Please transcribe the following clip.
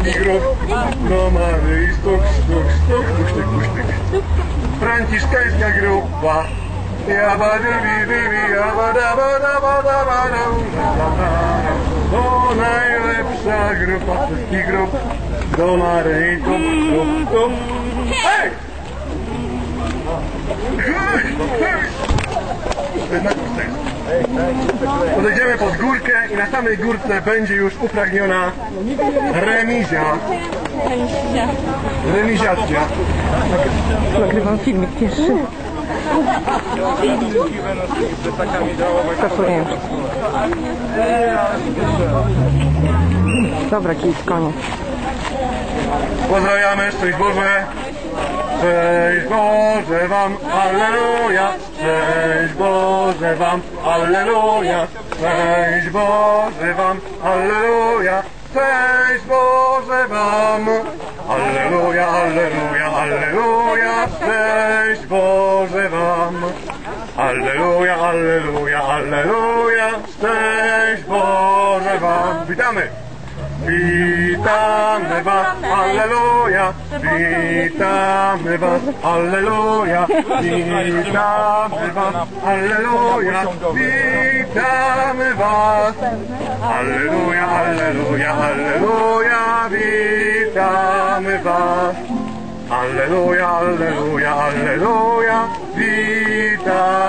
Mikrofnomanej, stok, stok, stok, duštek, duštek. Františkanská grupa. Jaba, divi, divi, jaba, daba, daba, daba, daba, To najlepšia grupa, český grup. Dolárej, top, top, top. Hej! Hej! Hej! Hej! Hej! Podejdziemy pod górkę i na samej górce będzie już upragniona remizja. Remiziacja. Nagrywam filmik pierwszy. Stasuję. Dobra, kij, koniec. Pozdrawiamy, szczęść Boże. Szczęść Boże Wam, Alleluja. Szczęść Boże Wam, Alleluja. Szczęść Boże Wam, Alleluja. Szczęść Boże Wam. Alleluja, Alleluja, Alleluja. Szczęść Boże Wam. Alleluja, Alleluja, Alleluja. Szczęść Boże Wam. Witamy. Witamy Was, Alleluja! Witamy Was, Alleluja! Witamy Was, Alleluja! Witamy Was! Alleluja, Alleluja, Alleluja! Witamy Was! Alleluja, Alleluja, Alleluja! Witamy!